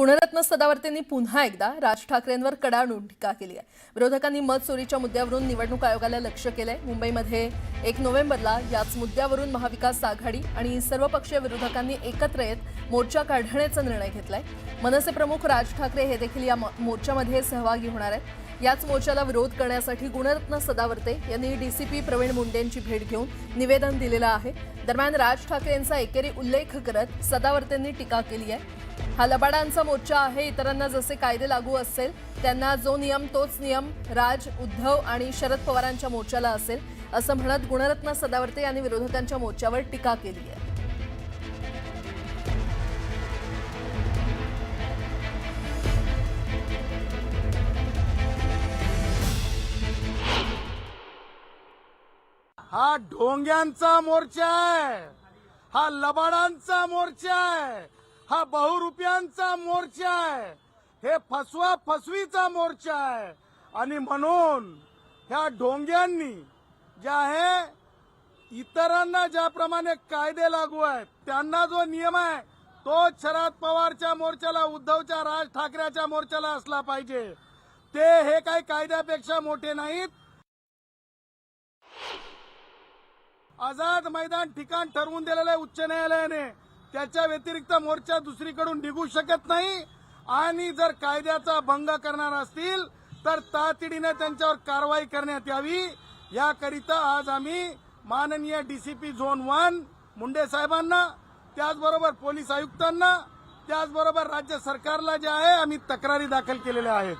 गुणरत्न सदावर्तेंनी पुन्हा एकदा राज ठाकरेंवर कडाडून टीका केली आहे. विरोधकांनी मत चोरीच्या मुद्द्यावरून निवडणूक आयोगाला लक्ष केलंय. मुंबईमध्ये एक नोव्हेंबरला याच मुद्द्यावरून महाविकास आघाडी आणि सर्वपक्षीय विरोधकांनी एकत्र येत मोर्चा काढण्याचा निर्णय घेतलाय. मनसे प्रमुख राज ठाकरे हे देखील या मोर्चामध्ये सहभागी होणार आहेत. याच मोर्चाला विरोध करण्यासाठी गुणरत्न सदावर्ते यांनी डीसीपी प्रवीण मुंडेंची भेट घेऊन निवेदन दिलेलं आहे. दरम्यान राज ठाकरे यांचा एकेरी उल्लेख करत सदावर्तेंनी टीका केली आहे. हा लबाडांचा मोर्चा आहे इतरांना जसे कायदे लागू असेल त्यांना जो नियम तोच नियम राज उद्धव आणि शरद पवारांच्या मोर्चाला असेल असं म्हणत गुणरत्न सदावर्ते यांनी विरोधकांच्या मोर्चावर टीका केली आहे. हा ढोंग्यांचा मोर्चा आहे. हा लबाडांचा मोर्चा आहे. हा बहुरुपयांचा मोर्चा आहे. हे फसवा फसवीचा मोर्चा आहे. आणि म्हणून ह्या ढोंग्यांनी जे आहे इतरांना ज्याप्रमाणे कायदे लागू आहेत त्यांना जो नियम आहे तो शरद पवारच्या मोर्चाला उद्धवच्या राज ठाकरेच्या मोर्चाला असला पाहिजे. ते हे काही कायद्यापेक्षा मोठे नाहीत. आझाद मैदान ठिकाण ठरवून दिलेलं आहे उच्च न्यायालयाने. त्याच्या व्यतिरिक्त मोर्चा दुसरीकडून निघू शकत नाही. आणि जर कायद्याचा भंग करणार असतील तर तातडीने त्यांच्यावर कारवाई करण्यात यावी. याकरिता आज आम्ही माननीय डीसीपी झोन वन मुंडे साहेबांना त्याचबरोबर पोलीस आयुक्तांना त्याचबरोबर राज्य सरकारला जे आहे आम्ही तक्रारी दाखल केलेल्या आहेत.